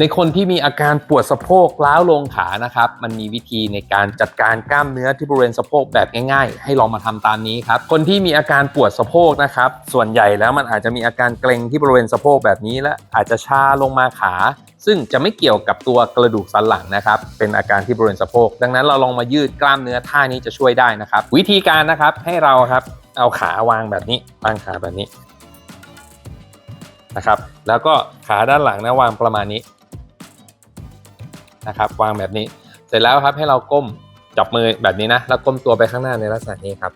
ในคนที่มีอาการปวดสะโพกล้าวลงขานะครับ มันมีวิธีในการจัดการกล้ามเนื้อที่บริเวณสะโพกแบบง่าย ๆ ให้ลองมาทำตามนี้ครับ คนที่มีอาการปวดสะโพกนะครับ ส่วนใหญ่แล้วมันอาจจะมีอาการเกร็งที่บริเวณสะโพกแบบนี้และอาจจะชาลงมาขา ซึ่งจะไม่เกี่ยวกับตัวกระดูกสันหลังนะครับ เป็นอาการที่บริเวณสะโพก ดังนั้นเราลองมายืดกล้ามเนื้อท่านี้จะช่วยได้นะครับ วิธีการนะครับให้เราครับเอาขาวางแบบนี้ตั้งขาแบบนี้นะครับ แล้วก็ขาด้านหลังนะวางประมาณนี้ นะครับ วางแบบนี้ เสร็จแล้วครับให้เราก้มจับมือแบบนี้นะ แล้วก้มตัวไปข้างหน้าในลักษณะนี้ครับ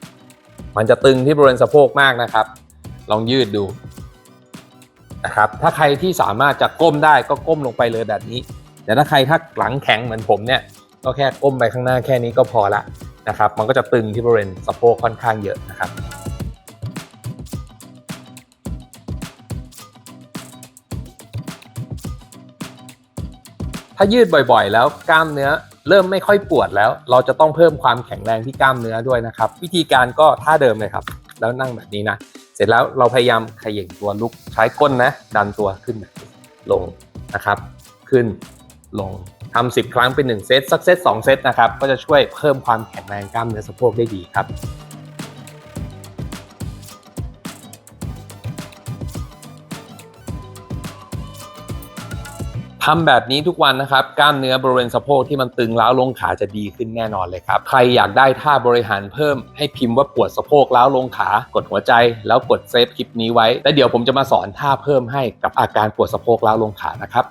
มันจะตึงที่บริเวณสะโพกมากนะครับ ลองยืดดูนะครับ ถ้าใครที่สามารถจะก้มได้ก็ก้มลงไปเลยแบบนี้ แต่ถ้าใครถ้าหลังแข็งเหมือนผมเนี่ย ก็แค่ก้มไปข้างหน้าแค่นี้ก็พอละนะครับ มันก็จะตึงที่บริเวณสะโพกค่อนข้างเยอะนะครับ ถ้ายืดบ่อยๆ แล้วกล้ามเนื้อเริ่มไม่ค่อยปวดแล้ว เราจะต้องเพิ่มความแข็งแรงที่กล้ามเนื้อด้วยนะครับ วิธีการก็ท่าเดิมเลยครับ แล้วนั่งแบบนี้นะ เสร็จแล้วเราพยายามขย่งตัวลุกใช้ก้นนะ ดันตัวขึ้นแบบลงนะครับ ขึ้นลงทำสิบครั้งเป็นหนึ่งเซตสักเซตสองเซตนะครับ ก็จะช่วยเพิ่มความแข็งแรงกล้ามเนื้อสะโพกได้ดีครับ ทำแบบนี้ทุกวันนะครับ กล้ามเนื้อบริเวณสะโพกที่มันตึงล้าวลงขาจะดีขึ้นแน่นอนเลยครับ ใครอยากได้ท่าบริหารเพิ่มให้พิมพ์ว่าปวดสะโพกล้าวลงขากดหัวใจ แล้วกดเซฟคลิปนี้ไว้ แล้วเดี๋ยวผมจะมาสอนท่าเพิ่มให้กับอาการปวดสะโพกล้าวลงขานะครับ